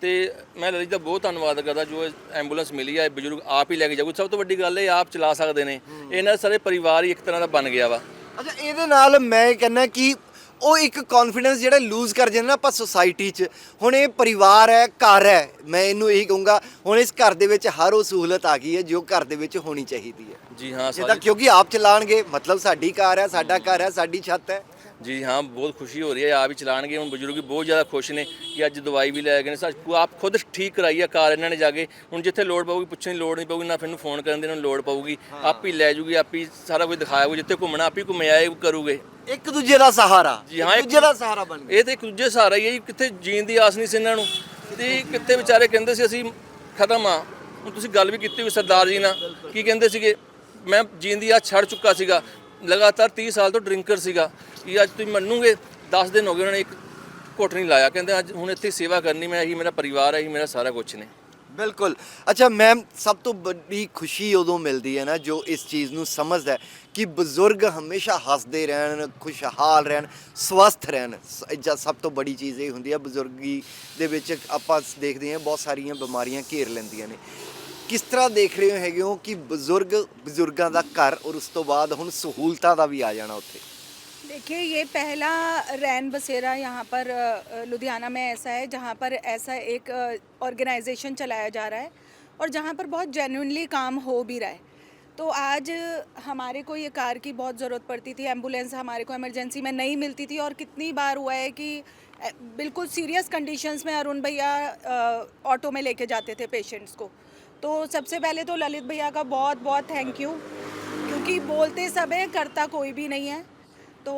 ਤੇ ਮੈਂ ਲਲਿਤ ਦਾ ਬਹੁਤ ਧੰਨਵਾਦ ਕਰਦਾ ਜੋ ਐਂਬੂਲੈਂਸ ਮਿਲੀ ਹੈ ਇਹ ਬਜ਼ੁਰਗ ਆਪ ਹੀ ਲੈ ਕੇ ਜਾਊਗਾ। ਸਭ ਤੋਂ ਵੱਡੀ ਗੱਲ ਇਹ ਆਪ ਚਲਾ ਸਕਦੇ ਨੇ। ਇਹਨਾਂ ਸਾਰੇ ਪਰਿਵਾਰ ਹੀ ਇੱਕ ਤਰ੍ਹਾਂ ਦਾ ਬਣ ਗਿਆ ਵਾ। ਅੱਛਾ ਇਹਦੇ ਨਾਲ ਮੈਂ ਕਹਿੰਦਾ ਕਿ ਉਹ ਇੱਕ ਕੌਨਫੀਡੈਂਸ ਜਿਹੜਾ ਲੂਜ਼ ਕਰ ਜਾਂਦੇ ਨਾ ਆਪਾਂ ਸੋਸਾਇਟੀ 'ਚ। ਹੁਣ ਇਹ ਪਰਿਵਾਰ ਹੈ ਘਰ ਹੈ ਮੈਂ ਇਹਨੂੰ ਇਹੀ ਕਹੂੰਗਾ ਹੁਣ ਇਸ ਘਰ ਦੇ ਵਿੱਚ ਹਰ ਉਹ ਸਹੂਲਤ ਆ ਗਈ ਹੈ ਜੋ ਘਰ ਦੇ ਵਿੱਚ ਹੋਣੀ ਚਾਹੀਦੀ ਹੈ। ਜੀ ਹਾਂ ਜਿੱਦਾਂ ਕਿਉਂਕਿ ਆਪ ਚਲਾਣਗੇ ਮਤਲਬ ਸਾਡੀ ਕਾਰ ਹੈ ਸਾਡਾ ਘਰ ਹੈ ਸਾਡੀ ਛੱਤ ਹੈ। ਜੀ ਹਾਂ ਬਹੁਤ ਖੁਸ਼ੀ ਹੋ ਰਹੀ ਹੈ ਆਪ ਹੀ ਚਲਾਣਗੇ ਹੁਣ ਬਜ਼ੁਰਗ ਵੀ ਬਹੁਤ ਜ਼ਿਆਦਾ ਖੁਸ਼ ਨੇ ਕਿ ਅੱਜ ਦਵਾਈ ਵੀ ਲੈ ਗਏ ਨੇ। ਸੱਚ ਆਪ ਖੁਦ ਠੀਕ ਕਰਾਈ ਹੈ ਕਾਰ ਇਹਨਾਂ ਨੇ ਜਾ ਕੇ। ਹੁਣ ਜਿੱਥੇ ਲੋੜ ਪਊਗੀ ਪੁੱਛਣ ਦੀ ਲੋੜ ਨਹੀਂ ਪਊਗੀ ਨਾ ਫਿਰ ਨੂੰ ਫੋਨ ਕਰਨ ਦੀ ਇਹਨਾਂ ਨੂੰ ਲੋੜ ਪਊਗੀ। ਆਪ ਹੀ ਲੈ ਜੂਗੀ ਆਪ ਹੀ ਸਾਰਾ ਕੁਝ ਦਿਖਾਇਆ ਜਿੱਥੇ ਘੁੰਮਣਾ ਆਪ ਹੀ ਘੁੰਮਿਆ ਇਹ ਕਰੂਗੇ। ਇੱਕ ਦੂਜੇ ਦਾ ਸਹਾਰਾ ਜੀ ਹਾਂ, ਇੱਕ ਇੱਕ- ਦੂਜੇ ਦਾ ਸਹਾਰਾ ਬਣ ਗਏ ਇਹ ਤੇ ਇੱਕ ਦੂਜੇ ਸਹਾਰਾ ਹੀ ਹੈ ਜੀ ਕਿੱਥੇ ਜੀਣ ਦੀ ਆਸ ਨਹੀਂ ਸੀ ਇਹਨਾਂ ਨੂੰ। ਤੇ ਕਿੱਥੇ ਵਿਚਾਰੇ ਕਹਿੰਦੇ ਸੀ ਅਸੀਂ ਖਤਮ ਆ। ਹੁਣ ਤੁਸੀਂ ਗੱਲ ਵੀ ਕੀਤੀ ਹੋਈ ਸਰਦਾਰ ਜੀ ਨਾਲ ਕੀ ਕਹਿੰਦੇ ਸੀਗੇ ਮੈਂ ਜੀਣ ਦੀ ਆਸ ਛੱਡ ਚੁੱਕਾ ਸੀਗਾ। ਲਗਾਤਾਰ 30 ਸਾਲ ਤੋਂ ਡਰਿੰਕਰ ਸੀਗਾ। ਕਿ ਅੱਜ ਤੁਸੀਂ ਮੰਨੂਗੇ? 10 ਦਿਨ ਹੋ ਗਏ ਉਹਨਾਂ ਨੇ ਇੱਕ ਘੁੱਟ ਨਹੀਂ ਲਾਇਆ। ਕਹਿੰਦੇ ਅੱਜ ਹੁਣ ਇੱਥੇ ਸੇਵਾ ਕਰਨੀ, ਮੈਂ ਇਹੀ ਮੇਰਾ ਪਰਿਵਾਰ ਹੈ, ਇਹੀ ਮੇਰਾ ਸਾਰਾ ਕੁਝ ਨੇ। ਬਿਲਕੁਲ। ਅੱਛਾ, ਮੈਮ, ਸਭ ਤੋਂ ਵੱਡੀ ਖੁਸ਼ੀ ਉਦੋਂ ਮਿਲਦੀ ਹੈ ਨਾ, ਜੋ ਇਸ ਚੀਜ਼ ਨੂੰ ਸਮਝਦਾ ਹੈ ਕਿ ਬਜ਼ੁਰਗ ਹਮੇਸ਼ਾ ਹੱਸਦੇ ਰਹਿਣ, ਖੁਸ਼ਹਾਲ ਰਹਿਣ, ਸਵਸਥ ਰਹਿਣ। ਸ- ਜਾਂ ਸਭ ਤੋਂ ਬੜੀ ਚੀਜ਼ ਇਹ ਹੁੰਦੀ ਹੈ, ਬਜ਼ੁਰਗੀ ਦੇ ਵਿੱਚ ਆਪਾਂ ਦੇਖਦੇ ਹਾਂ, ਬਹੁਤ ਸਾਰੀਆਂ ਬਿਮਾਰੀਆਂ ਘੇਰ ਲੈਂਦੀਆਂ ਨੇ। ਕਿਸ ਤਰ੍ਹਾਂ ਦੇਖ ਰਹੇ ਹੋ ਹੈਗੇ ਹੋ ਕਿ ਬਜ਼ੁਰਗ ਬਜ਼ੁਰਗਾਂ ਦਾ ਘਰ ਔਰ ਉਸ ਤੋਂ ਬਾਅਦ ਹੁਣ ਸਹੂਲਤਾਂ ਦਾ ਵੀ ਆ ਜਾਣਾ ਉੱਥੇ? देखिए, ये पहला रैन बसेरा यहाँ पर लुधियाना में ऐसा है जहाँ पर ऐसा एक ऑर्गेनाइजेशन चलाया जा रहा है और जहाँ पर बहुत जेन्युइनली काम हो भी रहा है। तो आज हमारे को ये कार की बहुत ज़रूरत पड़ती थी एंबुलेंस हमारे को इमरजेंसी में नहीं मिलती थी और कितनी बार हुआ है कि बिल्कुल सीरियस कंडीशंस में अरुण भैया ऑटो में लेके जाते थे पेशेंट्स को। तो सबसे पहले तो ललित भैया का बहुत बहुत थैंक यू क्योंकि बोलते सब है करता कोई भी नहीं है। तो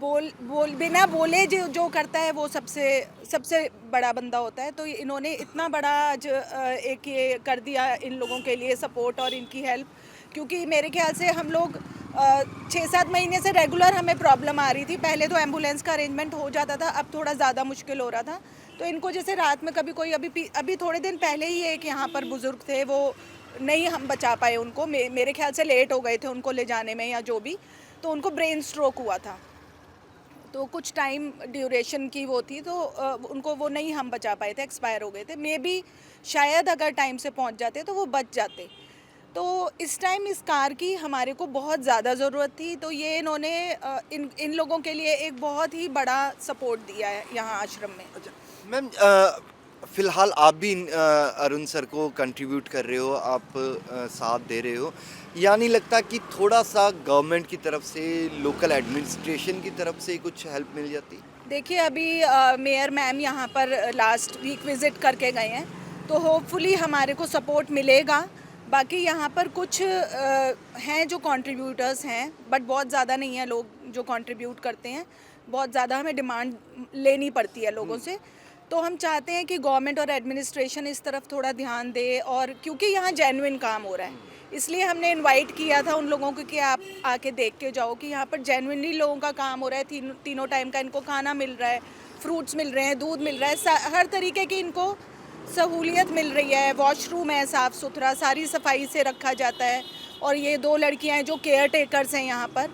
बोल बोल बिना बोले जो जो करता है वो सबसे सबसे बड़ा बंदा होता है। तो इन्होंने इतना बड़ा आज एक ये कर दिया इन लोगों के लिए सपोर्ट और इनकी हेल्प क्योंकि मेरे ख्याल से हम लोग छः सात महीने से रेगुलर हमें प्रॉब्लम आ रही थी। पहले तो एंबुलेंस का अरेंजमेंट हो जाता था अब थोड़ा ज़्यादा मुश्किल हो रहा था। तो इनको जैसे रात में कभी कोई अभी अभी थोड़े दिन पहले ही एक यहाँ पर बुज़ुर्ग थे वो नहीं हम बचा पाए उनको। मे, मेरे ख्याल से लेट हो गए थे उनको ले जाने में या जो भी। तो उनको ब्रेन स्ट्रोक हुआ था। तो कुछ टाइम ड्यूरेशन की वो थी तो उनको वो नहीं हम बचा पाए थे, एक्सपायर हो गए थे। मे बी शायद अगर टाइम से पहुँच जाते तो वो बच जाते। तो इस टाइम इस कार की हमारे को बहुत ज़्यादा ज़रूरत थी तो ये इन्होंने इन इन लोगों के लिए एक बहुत ही बड़ा सपोर्ट दिया है यहाँ आश्रम में। अच्छा मैम फ़िलहाल आप भी अरुण सर को कंट्रीब्यूट कर रहे हो आप साथ दे रहे हो। या नहीं लगता कि थोड़ा सा गवर्नमेंट की तरफ़ से लोकल एडमिनिस्ट्रेशन की तरफ़ से कुछ हेल्प मिल जाती? देखिए अभी मेयर मैम यहाँ पर लास्ट वीक विज़िट करके गए हैं तो होपफुली हमारे को सपोर्ट मिलेगा। बाकी यहाँ पर कुछ अ, हैं जो कंट्रीब्यूटर्स हैं बट बहुत ज़्यादा नहीं है लोग जो कंट्रीब्यूट करते हैं। बहुत ज़्यादा हमें डिमांड लेनी पड़ती है लोगों से। तो हम चाहते हैं कि गवर्नमेंट और एडमिनिस्ट्रेशन इस तरफ़ थोड़ा ध्यान दे और क्योंकि यहाँ जेन्युइन काम हो रहा है। इसलिए हमने इनवाइट किया था उन लोगों को कि आप आके देख के जाओ कि यहाँ पर जेन्युइनली लोगों का काम हो रहा है तीन, तीनों टाइम का इनको खाना मिल रहा है फ्रूट्स मिल रहे हैं दूध मिल रहा है हर तरीके की इनको सहूलियत मिल रही है। वॉशरूम है साफ़ सुथरा सारी सफ़ाई से रखा जाता है और ये दो लड़कियाँ हैं जो केयर टेकर्स हैं यहाँ पर।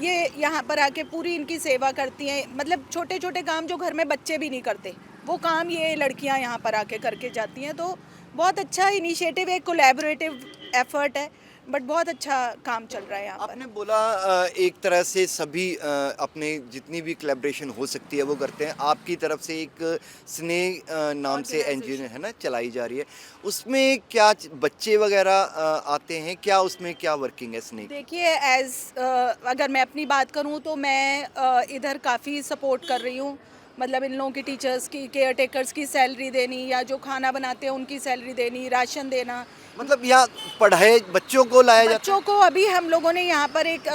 ये यहाँ पर आके पूरी इनकी सेवा करती हैं। मतलब छोटे छोटे काम जो घर में बच्चे भी नहीं करते। वो काम ये लड़कियाँ यहाँ पर आके करके जाती हैं तो बहुत अच्छा इनिशिएटिव है कोलैबोरेटिव एफर्ट है बट बहुत अच्छा काम चल रहा है यहाँ पर। आपने बोला एक तरह से सभी अपने जितनी भी कोलेब्रेशन हो सकती है वो करते हैं। आपकी तरफ़ से एक स्नेह नाम से एनजीओ है ना चलाई जा रही है। उसमें क्या बच्चे वगैरह आते हैं? क्या उसमें क्या वर्किंग है स्नेह? देखिए एज अगर मैं अपनी बात करूँ तो मैं इधर काफ़ी सपोर्ट कर रही हूँ। मतलब इन लोगों की टीचर्स की केयर टेकर्स की सैलरी देनी या जो खाना बनाते हैं उनकी सैलरी देनी राशन देना मतलब यहाँ पढ़ाए बच्चों को लाया जाता बच्चों को अभी हम लोगों ने यहाँ पर एक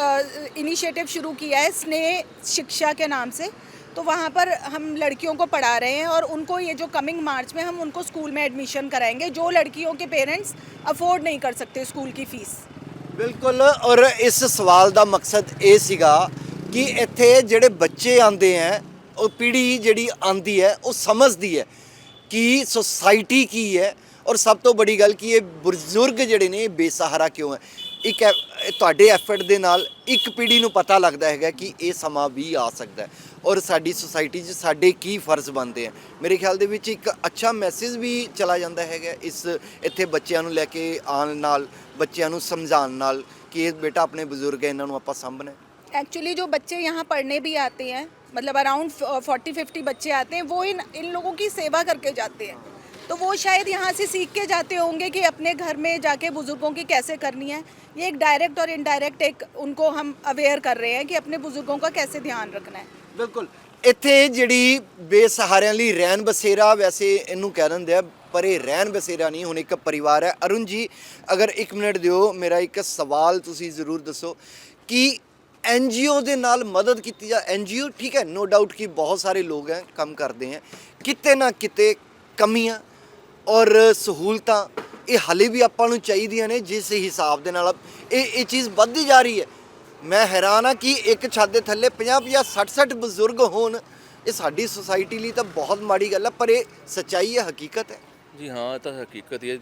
इनिशिएटिव शुरू किया है स्नेह शिक्षा के नाम से तो वहाँ पर हम लड़कियों को पढ़ा रहे हैं और उनको ये जो कमिंग मार्च में हम उनको स्कूल में एडमिशन कराएंगे जो लड़कियों के पेरेंट्स अफोर्ड नहीं कर सकते स्कूल की फ़ीस ਬਿਲਕੁਲ ਔਰ ਇਸ ਸਵਾਲ ਦਾ ਮਕਸਦ ਇਹ ਸੀਗਾ ਕਿ ਇੱਥੇ ਜਿਹੜੇ ਬੱਚੇ ਆਂਦੇ ਹੈ ਉਹ ਪੀੜ੍ਹੀ ਜਿਹੜੀ ਆਂਦੀ ਹੈ ਉਹ ਸਮਝਦੀ ਹੈ ਕਿ ਸੋਸਾਇਟੀ ਕੀ ਹੈ ਔਰ ਸਭ ਤੋਂ ਬੜੀ ਗੱਲ ਕਿ ਇਹ ਬਜ਼ੁਰਗ ਜਿਹੜੇ ਨੇ ਇਹ ਬੇਸਹਾਰਾ ਕਿਉਂ ਹੈ ਇੱਕ ਐ- ਇਹ ਤੁਹਾਡੇ ਐਫਰਟ ਦੇ ਨਾਲ ਇੱਕ ਪੀੜ੍ਹੀ ਨੂੰ ਪਤਾ ਲੱਗਦਾ ਹੈਗਾ ਕਿ ਇਹ ਸਮਾਂ ਵੀ ਆ ਸਕਦਾ ਹੈ ਔਰ ਸਾਡੀ ਸੋਸਾਇਟੀ 'ਚ ਸਾਡੇ ਕੀ ਫਰਜ਼ ਬਣਦੇ ਆ ਮੇਰੇ ਖਿਆਲ ਦੇ ਵਿੱਚ ਇੱਕ ਅੱਛਾ ਮੈਸੇਜ ਵੀ ਚਲਾ ਜਾਂਦਾ ਹੈਗਾ ਇਸ ਇੱਥੇ ਬੱਚਿਆਂ ਨੂੰ ਲੈ ਕੇ ਆਉਣ ਨਾਲ ਬੱਚਿਆਂ ਨੂੰ ਸਮਝਾਉਣ ਨਾਲ ਕਿ ਇਹ ਬੇਟਾ ਆਪਣੇ ਬਜ਼ੁਰਗ ਹੈ ਇਹਨਾਂ ਨੂੰ ਆਪਾਂ ਸਾਂਭਣਾ ਹੈ एक्चुअली जो बच्चे यहाँ पढ़ने भी आते हैं मतलब अराउंड फोर्टी फिफ्टी बच्चे आते हैं वो इन इन लोगों की सेवा करके जाते हैं तो वो शायद यहाँ से सीख के जाते होंगे कि अपने घर में जाके बुज़ुर्गों की कैसे करनी है ये एक डायरेक्ट और इनडायरेक्ट एक उनको हम अवेयर कर रहे हैं कि अपने बुज़ुर्गों का कैसे ध्यान रखना है ਬਿਲਕੁਲ ਇੱਥੇ ਜਿਹੜੀ ਬੇਸਹਾਰਿਆਂ ਲਈ ਰਹਿਣ ਬਸੇਰਾ ਵੈਸੇ ਇਹਨੂੰ ਕਹਿ ਦਿੰਦੇ ਆ ਪਰ ਇਹ ਰਹਿਣ ਬਸੇਰਾ ਨਹੀਂ ਹੁਣ ਇੱਕ ਪਰਿਵਾਰ ਹੈ ਅਰੁਣ ਜੀ ਅਗਰ 1 ਮਿੰਟ ਦਿਓ ਮੇਰਾ ਇੱਕ ਸਵਾਲ ਤੁਸੀਂ ਜ਼ਰੂਰ ਦੱਸੋ ਕਿ ਐਨਜੀਓ ਦੇ ਨਾਲ ਮਦਦ ਕੀਤੀ ਜਾ ਐਨਜੀਓ ਠੀਕ ਹੈ ਨੋ ਡਾਊਟ ਕਿ ਬਹੁਤ ਸਾਰੇ ਲੋਕ ਹੈ, ਕੰਮ ਕਰਦੇ ਹੈ। ਕਿਤੇ ਨਾ ਕਿਤੇ ਕਮੀਆਂ ਔਰ ਸਹੂਲਤਾਂ, ਇਹ ਹਲੇ ਵੀ ਆਪਾਂ ਨੂੰ ਚਾਹੀਦੀਆਂ ਨੇ ਜਿਸ ਹਿਸਾਬ ਦੇ ਨਾਲ ਇਹ ਇਹ ਚੀਜ਼ ਵੱਧਦੀ ਜਾ ਰਹੀ ਹੈ। ਮੈਂ ਹੈਰਾਨ ਆ ਕਿ ਇੱਕ ਛੱਤ ਦੇ ਥੱਲੇ 50 50 60 60 ਬਜ਼ੁਰਗ ਹੋਣ, ਇਹ ਸਾਡੀ ਸੋਸਾਇਟੀ ਲਈ ਤਾਂ ਬਹੁਤ ਮਾੜੀ ਗੱਲ ਹੈ, ਪਰ ਇਹ ਸੱਚਾਈ ਹੈ, ਹਕੀਕਤ ਹੈ। ਜੀ ਹਾਂ, ਇਹ ਤਾਂ ਹਕੀਕਤ ਹੀ ਹੈ।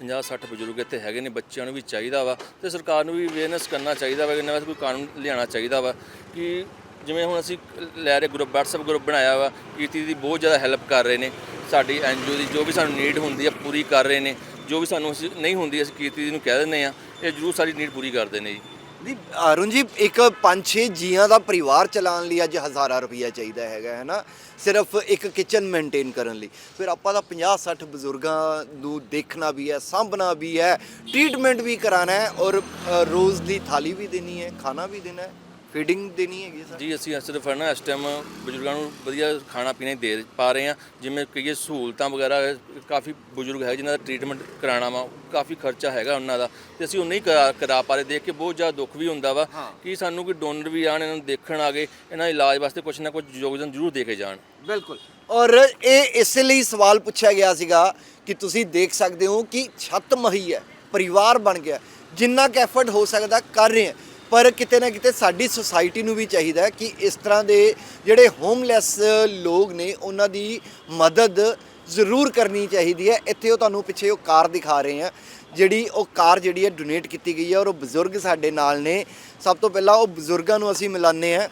50 60 ਬਜ਼ੁਰਗ ਇੱਥੇ ਹੈਗੇ ਨੇ, ਬੱਚਿਆਂ ਨੂੰ ਵੀ ਚਾਹੀਦਾ ਵਾ ਤੇ ਸਰਕਾਰ ਨੂੰ ਵੀ ਅਵੇਅਰਨੈਸ ਕਰਨਾ ਚਾਹੀਦਾ ਵਾ ਇਹਨਾਂ ਵਾਸਤੇ ਕੋਈ ਕਾਨੂੰਨ ਲਿਆਉਣਾ ਚਾਹੀਦਾ ਵਾ ਕਿ ਜਿਵੇਂ ਹੁਣ ਅਸੀਂ ਲੈ ਰਹੇ ਗਰੁੱਪ WhatsApp ਗਰੁੱਪ ਬਣਾਇਆ ਵਾ ਕੀਰਤੀ ਦੀ ਬਹੁਤ ਜ਼ਿਆਦਾ ਹੈਲਪ ਕਰ ਰਹੇ ਨੇ। ਸਾਡੀ ਐਨਜੀਓ ਦੀ ਜੋ ਵੀ ਸਾਨੂੰ ਨੀਡ ਹੁੰਦੀ ਆ, ਪੂਰੀ ਕਰ ਰਹੇ ਨੇ। ਜੋ ਵੀ ਸਾਨੂੰ ਅਸੀਂ ਨਹੀਂ ਹੁੰਦੀ, ਅਸੀਂ ਕੀਰਤੀ ਨੂੰ ਕਹਿ ਦਿੰਦੇ ਆ, ਇਹ ਜ਼ਰੂਰ ਸਾਡੀ ਨੀਡ ਪੂਰੀ ਕਰਦੇ ਨੇ ਜੀ। ਨਹੀਂ ਅਰੁਣ ਜੀ ਇੱਕ ਪੰਜ ਛੇ ਜੀਆਂ ਦਾ ਪਰਿਵਾਰ ਚਲਾਉਣ ਲਈ ਅੱਜ ਹਜ਼ਾਰਾਂ ਰੁਪਈਆ ਚਾਹੀਦਾ ਹੈਗਾ ਹੈ ਨਾ? ਸਿਰਫ ਇੱਕ ਕਿਚਨ ਮੇਨਟੇਨ ਕਰਨ ਲਈ। ਫਿਰ ਆਪਾਂ ਦਾ 50 60 ਬਜ਼ੁਰਗਾਂ ਨੂੰ ਦੇਖਣਾ ਵੀ ਹੈ ਸਾਂਭਣਾ ਵੀ ਹੈ ਟ੍ਰੀਟਮੈਂਟ ਵੀ ਕਰਾਣਾ ਹੈ ਔਰ ਅ, ਰੋਜ਼ ਦੀ ਥਾਲੀ ਵੀ ਦੇਣੀ ਹੈ ਖਾਣਾ ਵੀ ਦੇਣਾ ਹੈ। ਫੀਡਿੰਗ ਦੇਣੀ ਹੈਗੀ ਸਰ? ਜੀ ਅਸੀਂ ਸਿਰਫ ਹੈ ਨਾ ਇਸ ਟਾਈਮ ਬਜ਼ੁਰਗਾਂ ਨੂੰ ਵਧੀਆ ਖਾਣਾ ਪੀਣਾ ਹੀ ਦੇ ਪਾ ਰਹੇ ਹਾਂ। ਜਿਵੇਂ ਕਹੀਏ ਸਹੂਲਤਾਂ ਵਗੈਰਾ ਕਾਫੀ ਬਜ਼ੁਰਗ ਹੈ ਜਿਨ੍ਹਾਂ ਦਾ ਟ੍ਰੀਟਮੈਂਟ ਕਰਾਉਣਾ ਵਾ ਕਾਫੀ ਖਰਚਾ ਹੈਗਾ ਉਹਨਾਂ ਦਾ। ਤੇ ਅਸੀਂ ਉਹ ਨਹੀਂ ਕਰਾ ਕਰਾ ਪਾ ਰਹੇ ਦੇਖ ਕੇ ਬਹੁਤ ਜ਼ਿਆਦਾ ਦੁੱਖ ਵੀ ਹੁੰਦਾ ਵਾ ਕਿ ਸਾਨੂੰ ਕੋਈ ਡੋਨਰ ਵੀ ਆਣ ਇਹਨਾਂ ਨੂੰ ਦੇਖਣ ਆ ਗਏ ਇਹਨਾਂ ਦੇ ਇਲਾਜ ਵਾਸਤੇ ਕੁਝ ਨਾ ਕੁਝ ਯੋਗਦਾਨ ਜ਼ਰੂਰ ਦੇ ਕੇ ਜਾਣ। ਬਿਲਕੁਲ। ਔਰ ਇਹ ਇਸ ਲਈ ਸਵਾਲ ਪੁੱਛਿਆ ਗਿਆ ਸੀਗਾ ਕਿ ਤੁਸੀਂ ਦੇਖ ਸਕਦੇ ਹੋ ਕਿ ਛੱਤ ਮਹੀ ਹੈ ਪਰਿਵਾਰ ਬਣ ਗਿਆ ਜਿੰਨਾ ਕੁ ਐਫਰਟ ਹੋ ਸਕਦਾ ਕਰ ਰਹੇ ਹਾਂ। ਪਰ ਕਿਤੇ ਨਾ ਕਿਤੇ ਸਾਡੀ ਸੁਸਾਇਟੀ ਨੂੰ ਵੀ ਚਾਹੀਦਾ ਹੈ ਕਿ ਇਸ ਤਰ੍ਹਾਂ ਦੇ ਜਿਹੜੇ ਹੋਮਲੈਸ ਲੋਕ ਨੇ ਉਹਨਾਂ ਦੀ ਮਦਦ ਜ਼ਰੂਰ ਕਰਨੀ ਚਾਹੀਦੀ ਹੈ। ਇੱਥੇ ਉਹ ਤੁਹਾਨੂੰ ਪਿੱਛੇ ਉਹ ਕਾਰ ਦਿਖਾ ਰਹੇ ਆ ਜਿਹੜੀ ਉਹ ਕਾਰ ਜਿਹੜੀ ਹੈ ਡੋਨੇਟ ਕੀਤੀ ਗਈ ਹੈ ਔਰ ਉਹ ਬਜ਼ੁਰਗ ਸਾਡੇ ਨਾਲ ਨੇ। ਸਭ ਤੋਂ ਪਹਿਲਾਂ ਉਹ ਬਜ਼ੁਰਗਾਂ ਨੂੰ ਅਸੀਂ ਮਿਲਾਨੇ ਆ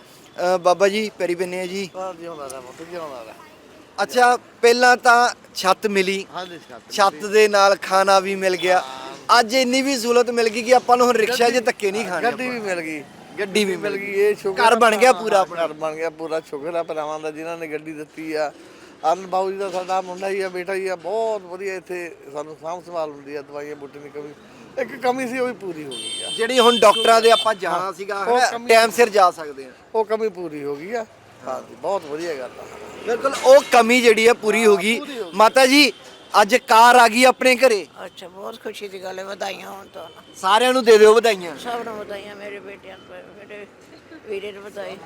ਬਾਬਾ ਜੀ ਪੈਰੀ ਬੰਨੇ ਆ ਜੀ। ਅੱਛਾ ਪਹਿਲਾਂ ਤਾਂ ਛੱਤ ਮਿਲੀ। ਛੱਤ ਦੇ ਨਾਲ ਖਾਣਾ ਵੀ ਮਿਲ ਗਿਆ। ਅੱਜ ਇੰਨੀ ਵੀ ਸਹੂਲਤ ਮਿਲ ਗਈ ਕਿ ਆਪਾਂ ਨੂੰ ਹੁਣ ਰਿਕਸ਼ਾ 'ਚ ਧੱਕੇ ਨਹੀਂ ਖਾਣੇ ਗੱਡੀ ਵੀ ਮਿਲ ਗਈ। ਗੱਡੀ ਵੀ ਮਿਲ ਗਈ। ਇਹ ਸ਼ੁਕਰ ਘਰ ਬਣ ਗਿਆ ਪੂਰਾ ਆਪਣਾ। ਘਰ ਬਣ ਗਿਆ ਪੂਰਾ ਸ਼ੁਕਰ ਆ ਭਰਾਵਾਂ ਦਾ ਜਿਨ੍ਹਾਂ ਨੇ ਗੱਡੀ ਦਿੱਤੀ ਆ। ਅਰਨ ਬਾਬੂ ਜੀ ਦਾ ਸਾਡਾ ਮੁੰਡਾ ਹੀ ਆ ਬੇਟਾ ਹੀ ਆ ਬਹੁਤ ਵਧੀਆ ਇੱਥੇ ਸਾਨੂੰ ਸਾਂਭ ਸੰਭਾਲ ਹੁੰਦੀ ਆ ਦਵਾਈਆਂ ਬੂਟੇ ਦੀ ਕਮੀ। ਇੱਕ ਕਮੀ ਸੀ ਉਹ ਵੀ ਪੂਰੀ ਹੋ ਗਈ ਆ। ਜਿਹੜੀ ਹੁਣ ਡਾਕਟਰਾਂ ਦੇ ਆਪਾਂ ਜਾਣਾ ਸੀਗਾ ਉਹ ਕਮੀ- ਟਾਈਮ ਸਿਰ ਜਾ ਸਕਦੇ ਆ। ਉਹ ਕਮੀ ਪੂਰੀ ਹੋ ਗਈ ਆ। ਹਾਂਜੀ ਬਹੁਤ ਵਧੀਆ ਗੱਲ ਆ। ਬਿਲਕੁਲ ਉਹ ਕਮੀ ਜਿਹੜੀ ਹੈ ਪੂਰੀ ਹੋ ਗਈ। ਮਾਤਾ ਜੀ ਅੱਜ ਕਾਰ ਆ ਗਈ ਆਪਣੇ ਘਰੇ। ਅੱਛਾ ਬਹੁਤ ਖੁਸ਼ੀ ਦੀ ਗੱਲ ਹੈ ਵਧਾਈਆਂ ਹੋਣ ਤੁਹਾਨੂੰ। ਸਾਰਿਆਂ ਨੂੰ ਦੇ ਦਿਓ ਵਧਾਈਆਂ। ਸਭ ਨੂੰ ਵਧਾਈਆਂ ਮੇਰੇ ਬੇਟਿਆਂ ਨੂੰ ਮੇਰੇ ਵੀਰੇ ਨੂੰ ਵਧਾਈ।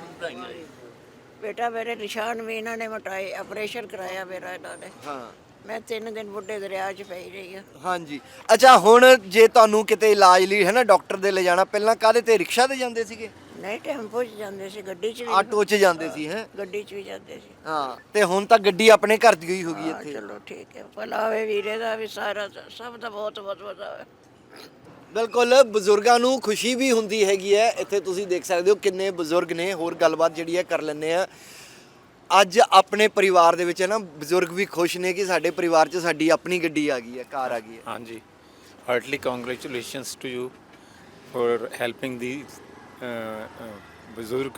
ਬੇਟਾ ਮੇਰੇ ਨਿਸ਼ਾਨ ਵੀ ਇਹਨਾਂ ਨੇ ਮਟਾਏ ਆਪਰੇਸ਼ਨ ਕਰਾਇਆ ਮੇਰਾ ਇਹਨਾਂ ਨੇ। ਹਾਂ। ਮੈਂ ਤਿੰਨ ਦਿਨ ਬੁੱਢੇ ਦਰਿਆ 'ਚ ਪਈ ਰਹੀ ਆ ਹਾਂਜੀ। ਅੱਛਾ ਹੁਣ ਜੇ ਤੁਹਾਨੂੰ ਕਿਤੇ ਇਲਾਜ ਲਈ ਹੈ ਨਾ ਡਾਕਟਰ ਦੇ ਲੈ ਜਾਣਾ ਪਹਿਲਾਂ ਕਾਹਦੇ ਤੇ ਰਿਕਸ਼ਾ ਤੇ ਜਾਂਦੇ ਸੀਗੇ? ਨਹੀਂ ਟੈਂਪੋ 'ਚ ਜਾਂਦੇ ਸੀ ਗੱਡੀ 'ਚ ਵੀ। ਆਟੋ 'ਚ ਜਾਂਦੇ ਸੀ ਹੈ? ਗੱਡੀ 'ਚ ਵੀ ਜਾਂਦੇ ਸੀ। ਹਾਂ ਤੇ ਹੁਣ ਤਾਂ ਗੱਡੀ ਆਪਣੇ ਘਰ ਦੀ ਹੋਈ ਹੋ ਗਈ ਹਾਂ, ਇੱਥੇ। ਚਲੋ ਠੀਕ ਹੈ। ਭਲਾਵੇ ਵੀਰੇ ਦਾ ਵੀ ਸਾਰਾ ਸਭ ਦਾ ਬਹੁਤ ਬਹੁਤ ਵਧਾਵੇ। ਬਿਲਕੁਲ ਬਜ਼ੁਰਗਾਂ ਨੂੰ ਖੁਸ਼ੀ ਵੀ ਹੁੰਦੀ ਹੈਗੀ ਹੈ। ਇੱਥੇ ਤੁਸੀਂ ਦੇਖ ਸਕਦੇ ਹੋ ਕਿੰਨੇ ਬਜ਼ੁਰਗ ਨੇ। ਹੋਰ ਗੱਲਬਾਤ ਜਿਹੜੀ ਹੈ ਕਰ ਲੈਂਦੇ ਆ ਅੱਜ ਆਪਣੇ ਪਰਿਵਾਰ ਦੇ ਵਿੱਚ ਹੈ ਨਾ ਬਜ਼ੁਰਗ ਵੀ ਖੁਸ਼ ਨੇ ਕਿ ਸਾਡੇ ਪਰਿਵਾਰ 'ਚ ਸਾਡੀ ਆਪਣੀ ਗੱਡੀ ਆ ਗਈ ਹੈ ਕਾਰ ਆ ਗਈ ਹੈ। ਹਾਂਜੀ। Heartily congratulations to you for helping ਦੀ ਬਜ਼ੁਰਗ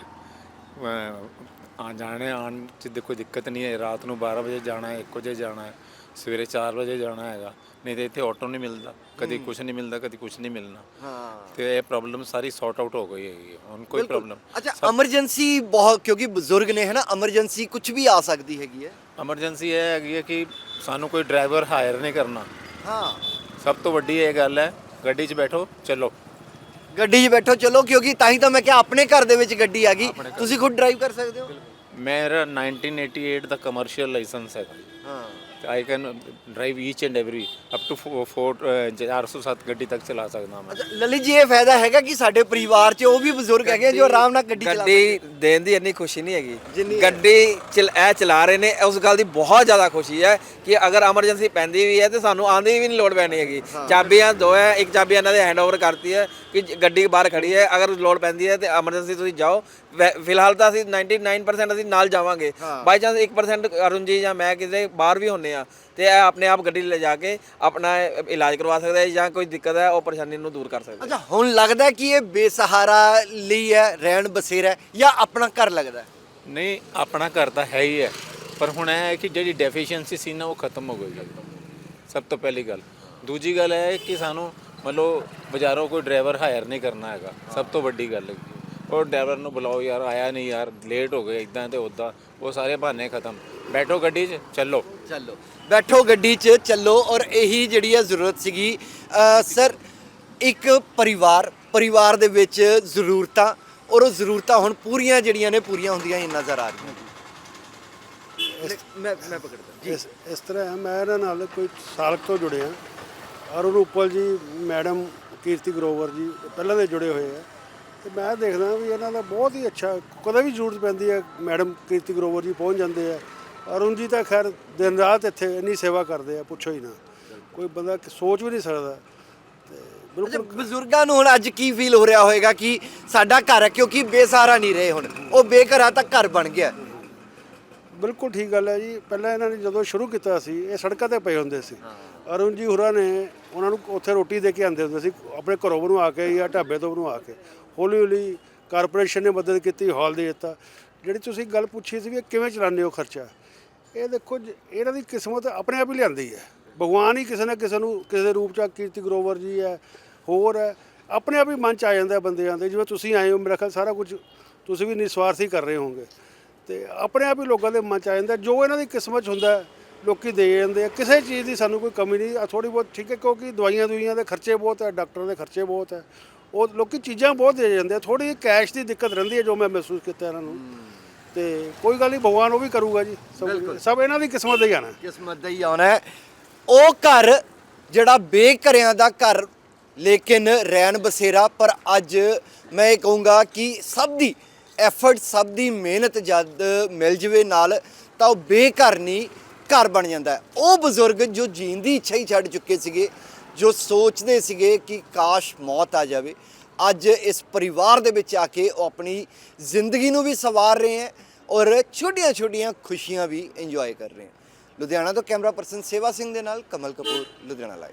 ਆ ਜਾਣੇ ਆਉਣ ਚ ਕੋਈ ਦਿੱਕਤ ਨਹੀਂ ਹੈ ਰਾਤ ਨੂੰ 12 ਵਜੇ ਜਾਣਾ ਹੈ 1 ਵਜੇ ਜਾਣਾ ਹੈ ਸਵੇਰੇ 4 ਵਜੇ ਜਾਣਾ ਹੈਗਾ ਨਹੀਂ ਤੇ ਇੱਥੇ ਆਟੋ ਨਹੀਂ ਮਿਲਦਾ ਕਦੀ ਕੁਝ ਨਹੀਂ ਮਿਲਦਾ ਕਦੀ ਕੁਝ ਨਹੀਂ ਮਿਲਣਾ। ਹਾਂ। ਤੇ ਇਹ ਪ੍ਰੋਬਲਮ ਸਾਰੀ ਸੌਰਟ ਆਊਟ ਹੋ ਗਈ ਹੈਗੀ। ਹੁਣ ਕੋਈ ਪ੍ਰੋਬਲਮ ਅੱਛਾ ਐਮਰਜੈਂਸੀ ਬਹੁਤ ਕਿਉਂਕਿ ਬਜ਼ੁਰਗ ਨੇ ਹੈ ਨਾ ਐਮਰਜੈਂਸੀ ਕੁਝ ਵੀ ਆ ਸਕਦੀ ਹੈਗੀ ਹੈ। ਐਮਰਜੈਂਸੀ ਇਹ ਹੈਗੀ ਹੈ ਕਿ ਸਾਨੂੰ ਕੋਈ ਡਰਾਈਵਰ ਹਾਇਰ ਨਹੀਂ ਕਰਨਾ। ਹਾਂ। ਸਭ ਤੋਂ ਵੱਡੀ ਇਹ ਗੱਲ ਹੈ ਗੱਡੀ 'ਚ ਬੈਠੋ ਚੱਲੋ। ਗੱਡੀ 'ਚ ਬੈਠੋ ਚਲੋ ਕਿਉਂਕਿ ਤਾਂ ਹੀ ਤਾਂ ਮੈਂ ਕਿਹਾ ਆਪਣੇ ਘਰ ਦੇ ਵਿੱਚ ਗੱਡੀ ਆ ਗਈ। ਤੁਸੀਂ ਖੁਦ ਡਰਾਈਵ ਕਰ ਸਕਦੇ ਹੋ? ਮੇਰਾ 1988 ਦਾ ਕਮਰਸ਼ੀਅਲ ਲਾਇਸੈਂਸ ਹੈ ਹਾਂ। I can drive each and every up to 4 407 ਗੱਡੀ ਤੱਕ ਚਲਾ ਸਕਦਾ ਮੈਂ ਅੱਛਾ ਲਲਿਤ ਜੀ ਇਹ ਫਾਇਦਾ ਹੈਗਾ ਕਿ ਸਾਡੇ ਪਰਿਵਾਰ 'ਚ ਉਹ ਵੀ ਬਜ਼ੁਰਗ ਹੈਗੇ ਜੋ ਆਰਾਮ ਨਾਲ ਗੱਡੀ ਚਲਾ ਗੱਡੀ ਦੇਣ ਦੀ ਇੰਨੀ ਖੁਸ਼ੀ ਨਹੀਂ ਹੈਗੀ ਗੱਡੀ ਚਲ ਇਹ ਚਲਾ ਰਹੇ ਨੇ ਉਸ ਗੱਲ ਦੀ ਬਹੁਤ ਜ਼ਿਆਦਾ ਖੁਸ਼ੀ ਹੈ ਕਿ ਅਗਰ ਐਮਰਜੈਂਸੀ ਪੈਂਦੀ ਵੀ ਹੈ ਤੇ ਸਾਨੂੰ ਆਂਦੀ ਵੀ ਨਹੀਂ ਲੋੜ ਪੈਣੀ ਹੈਗੀ ਚਾਬੀਆਂ ਦੋ ਹੈ ਇੱਕ ਚਾਬੀ ਇਹਨਾਂ ਦੇ ਹੈਂਡਓਵਰ ਕਰਤੀ ਹੈ ਕਿ ਗੱਡੀ ਬਾਹਰ ਖੜੀ ਹੈ ਅਗਰ ਲੋੜ ਪੈਂਦੀ ਹੈ ਤੇ ਐਮਰਜੈਂਸੀ ਤੁਸੀਂ ਜਾਓ ਫਿਲਹਾਲ ਤਾਂ ਅਸੀਂ 99% ਅਸੀਂ ਨਾਲ ਜਾਵਾਂਗੇ। ਬਾਈ ਚਾਂਸ 1% ਅਰੁਣ ਜੀ ਜਾਂ ਮੈਂ ਕਿਤੇ ਬਾਹਰ ਵੀ ਹੁੰਨੇ ਆ ਤੇ ਇਹ ਆਪਣੇ ਆਪ ਗੱਡੀ ਲੈ ਜਾ ਕੇ ਆਪਣਾ ਇਲਾਜ ਕਰਵਾ ਸਕਦਾ ਹੈ ਜਾਂ ਕੋਈ ਦਿੱਕਤ ਹੈ ਉਹ ਪਰੇਸ਼ਾਨੀ ਨੂੰ ਦੂਰ ਕਰ ਸਕਦਾ ਹੈ। ਅੱਛਾ ਹੁਣ ਲੱਗਦਾ ਕਿ ਇਹ ਬੇਸਹਾਰਾ ਲਈ ਹੈ ਰਹਿਣ ਬਸੇਰਾ ਹੈ ਜਾਂ ਆਪਣਾ ਘਰ ਲੱਗਦਾ? ਨਹੀਂ ਆਪਣਾ ਘਰ ਤਾਂ ਹੈ ਹੀ ਹੈ ਪਰ ਹੁਣ ਇਹ ਹੈ ਕਿ ਜਿਹੜੀ ਡੈਫੀਸ਼ੀਐਂਸੀ ਸੀ ਨਾ ਉਹ ਖਤਮ ਹੋ ਗਈ ਸਭ ਤੋਂ ਪਹਿਲੀ ਗੱਲ। ਦੂਜੀ ਗੱਲ ਇਹ ਹੈ ਕਿ ਸਾਨੂੰ ਮਤਲਬ ਬਾਜ਼ਾਰੋਂ ਕੋਈ ਡਰਾਈਵਰ ਹਾਇਰ ਨਹੀਂ ਕਰਨਾ ਹੈਗਾ। ਸਭ ਤੋਂ ਵੱਡੀ ਗੱਲ ਹੈ। ਉਹ ਡਰਾਈਵਰ ਨੂੰ ਬੁਲਾਓ ਯਾਰ ਆਇਆ ਨਹੀਂ ਯਾਰ ਲੇਟ ਹੋ ਗਏ ਇਦਾਂ ਤੇ ਉਦਾਂ ਉਹ ਸਾਰੇ ਬਹਾਨੇ ਖਤਮ। ਬੈਠੋ ਗੱਡੀ 'ਚ ਚੱਲੋ। ਚੱਲੋ। ਬੈਠੋ ਗੱਡੀ 'ਚ ਚੱਲੋ ਔਰ ਇਹੀ ਜਿਹੜੀ ਹੈ ਜ਼ਰੂਰਤ ਸੀਗੀ ਅ, ਸਰ ਇੱਕ ਪਰਿਵਾਰ ਪਰਿਵਾਰ ਦੇ ਵਿੱਚ ਜ਼ਰੂਰਤਾਂ ਔਰ ਉਹ ਜ਼ਰੂਰਤਾਂ ਹੁਣ ਪੂਰੀਆਂ ਜਿਹੜੀਆਂ ਨੇ ਪੂਰੀਆਂ ਹੁੰਦੀਆਂ ਹੀ ਨਜ਼ਰ ਆ ਰਹੀਆਂ। ਮੈਂ ਮੈਂ ਪਕੜਦਾ। ਇਸ ਇਸ ਤਰ੍ਹਾਂ ਹੈ ਮੈਂ ਇਹਨਾਂ ਨਾਲ ਕੋਈ ਸਾਲ ਕੁ ਤੋਂ ਜੁੜਿਆ ਅਰੁਣ ਉਪਲ ਜੀ ਮੈਡਮ ਕੀਰਤੀ ਗਰੋਵਰ ਜੀ ਪਹਿਲਾਂ ਦੇ ਜੁੜੇ ਹੋਏ ਆ। ਤੇ ਮੈਂ ਦੇਖਦਾ ਵੀ ਇਹਨਾਂ ਦਾ ਬਹੁਤ ਹੀ ਅੱਛਾ ਕਦੇ ਵੀ ਜ਼ਰੂਰਤ ਪੈਂਦੀ ਹੈ ਮੈਡਮ ਕੀਰਤੀ ਗਰੋਵਰ ਜੀ ਪਹੁੰਚ ਜਾਂਦੇ ਆ। ਅਰੁਣ ਜੀ ਤਾਂ ਖੈਰ ਦਿਨ ਰਾਤ ਇੱਥੇ ਇੰਨੀ ਸੇਵਾ ਕਰਦੇ ਆ ਪੁੱਛੋ ਹੀ ਨਾ। ਕੋਈ ਬੰਦਾ ਸੋਚ ਵੀ ਨਹੀਂ ਸਕਦਾ। ਬਿਲਕੁਲ ਬਜ਼ੁਰਗਾਂ ਨੂੰ ਹੁਣ ਅੱਜ ਕੀ ਫੀਲ ਹੋ ਰਿਹਾ ਹੋਵੇਗਾ ਕਿ ਸਾਡਾ ਘਰ ਹੈ ਕਿਉਂਕਿ ਬੇਸਹਾਰਾ ਨਹੀਂ ਰਹੇ ਹੁਣ। ਉਹ ਬੇਘਰਾ ਤਾਂ ਘਰ ਬਣ ਗਿਆ। ਬਿਲਕੁਲ ਠੀਕ ਗੱਲ ਹੈ ਜੀ। ਪਹਿਲਾਂ ਇਹਨਾਂ ਨੇ ਜਦੋਂ ਸ਼ੁਰੂ ਕੀਤਾ ਸੀ ਇਹ ਸੜਕਾਂ ਤੇ ਪਏ ਹੁੰਦੇ ਸੀ। ਅਰੁਣ ਜੀ ਹੋਰਾਂ ਨੇ ਉਹਨਾਂ ਨੂੰ ਉੱਥੇ ਰੋਟੀ ਦੇ ਕੇ ਆਉਂਦੇ ਹੁੰਦੇ ਸੀ ਆਪਣੇ ਘਰੋਂ ਬਣਵਾ ਕੇ ਜਾਂ ਢਾਬੇ ਤੋਂ ਬਣਵਾ ਕੇ। ਹੌਲੀ ਹੌਲੀ ਕਾਰਪੋਰੇਸ਼ਨ ਨੇ ਮਦਦ ਕੀਤੀ ਹਾਲ ਦੇ ਦਿੱਤਾ। ਜਿਹੜੀ ਤੁਸੀਂ ਗੱਲ ਪੁੱਛੀ ਸੀ ਵੀ ਇਹ ਕਿਵੇਂ ਚਲਾਉਂਦੇ ਹੋ ਖਰਚਾ ਇਹ ਦੇਖੋ ਜ- ਇਹਨਾਂ ਦੀ ਕਿਸਮਤ ਆਪਣੇ ਆਪ ਹੀ ਲਿਆਂਦੀ ਹੈ। ਭਗਵਾਨ ਹੀ ਕਿਸੇ ਨਾ ਕਿਸੇ ਨੂੰ ਕਿਸੇ ਦੇ ਰੂਪ ਚ ਕੀਰਤੀ ਗਰੋਵਰ ਜੀ ਹੈ ਹੋਰ ਹੈ ਆਪਣੇ ਆਪ ਹੀ ਮਨ ਚ ਆ ਜਾਂਦਾ ਬੰਦਿਆਂ ਦੇ ਜਿਵੇਂ ਤੁਸੀਂ ਆਏ ਹੋ ਮੇਰਾ ਖਿਆਲ ਸਾਰਾ ਕੁਝ ਤੁਸੀਂ ਵੀ ਨਿਸਵਾਰਥੀ ਕਰ ਰਹੇ ਹੋਗੇ ਤੇ ਆਪਣੇ ਆਪ ਹੀ ਲੋਕਾਂ ਦੇ ਮਨ ਚ ਆ ਜਾਂਦਾ ਜੋ ਇਹਨਾਂ ਦੀ ਕਿਸਮਤ ਹੁੰਦਾ ਹੈ, ਲੋਕੀ ਦੇ ਜਾਂਦੇ ਆ। ਕਿਸੇ ਚੀਜ਼ ਦੀ ਸਾਨੂੰ ਕੋਈ ਕਮੀ ਨਹੀਂ ਆ ਥੋੜੀ ਬਹੁਤ ਠੀਕ ਹੈ ਕਿਉਂਕਿ ਦਵਾਈਆਂ ਦੁਈਆਂ ਦੇ ਖਰਚੇ ਬਹੁਤ ਹੈ ਡਾਕਟਰਾਂ ਦੇ ਖਰਚੇ ਬਹੁਤ ਹੈ। ਉਹ ਲੋਕੀ ਚੀਜ਼ਾਂ ਬਹੁਤ ਦੇ ਜਾਂਦੇ ਆ। ਥੋੜੀ ਜਿਹੀ ਕੈਸ਼ ਦੀ ਦਿੱਕਤ ਰਹਿੰਦੀ ਹੈ ਜੋ ਮੈਂ ਮਹਿਸੂਸ ਕੀਤਾ ਇਹਨਾਂ ਨੂੰ। ਤੇ ਕੋਈ ਗੱਲ ਨਹੀਂ ਭਗਵਾਨ ਉਹ ਵੀ ਕਰੂਗਾ ਜੀ। ਸਭ ਸਭ ਇਹਨਾਂ ਦੀ ਕਿਸਮਤ ਦਾ ਹੀ ਆਣਾ ਕਿਸਮਤ ਦਾ ਹੀ ਆਉਣਾ ਹੈ। ਉਹ ਘਰ ਜਿਹੜਾ ਬੇਘਰਿਆਂ ਦਾ ਘਰ ਲੇਕਿਨ ਰੈਣ ਬਸੇਰਾ ਪਰ ਅੱਜ ਮੈਂ ਇਹ ਕਹੂੰਗਾ ਕਿ ਸਭ ਦੀ ਐਫਰਟ ਸਭ ਦੀ ਮਿਹਨਤ ਜਦ ਮਿਲ ਜਵੇ ਨਾਲ ਤਾਂ ਉਹ ਬੇਘਰ ਨਹੀਂ ਘਰ ਬਣ ਜਾਂਦਾ ਹੈ। ਉਹ ਬਜ਼ੁਰਗ ਜੋ ਜੀਣ ਦੀ ਇੱਛਾ ਹੀ ਛੱਡ ਚੁੱਕੇ ਸੀਗੇ ਜੋ ਸੋਚਦੇ ਸੀਗੇ ਕਿ ਕਾਸ਼ ਮੌਤ ਆ ਜਾਵੇ, ਅੱਜ ਇਸ ਪਰਿਵਾਰ ਦੇ ਵਿੱਚ ਆ ਕੇ ਉਹ ਆਪਣੀ ਜ਼ਿੰਦਗੀ ਨੂੰ ਵੀ ਸਵਾਰ ਰਹੇ ਹੈ ਔਰ ਛੋਟੀਆਂ-ਛੋਟੀਆਂ ਖੁਸ਼ੀਆਂ ਵੀ ਇੰਜੋਏ ਕਰ ਰਹੇ ਹੈ। ਲੁਧਿਆਣਾ ਤੋਂ ਕੈਮਰਾ ਪਰਸਨ ਸੇਵਾ ਸਿੰਘ ਦੇ ਨਾਲ ਕਮਲ ਕਪੂਰ, ਲੁਧਿਆਣਾ ਲਾਈਵ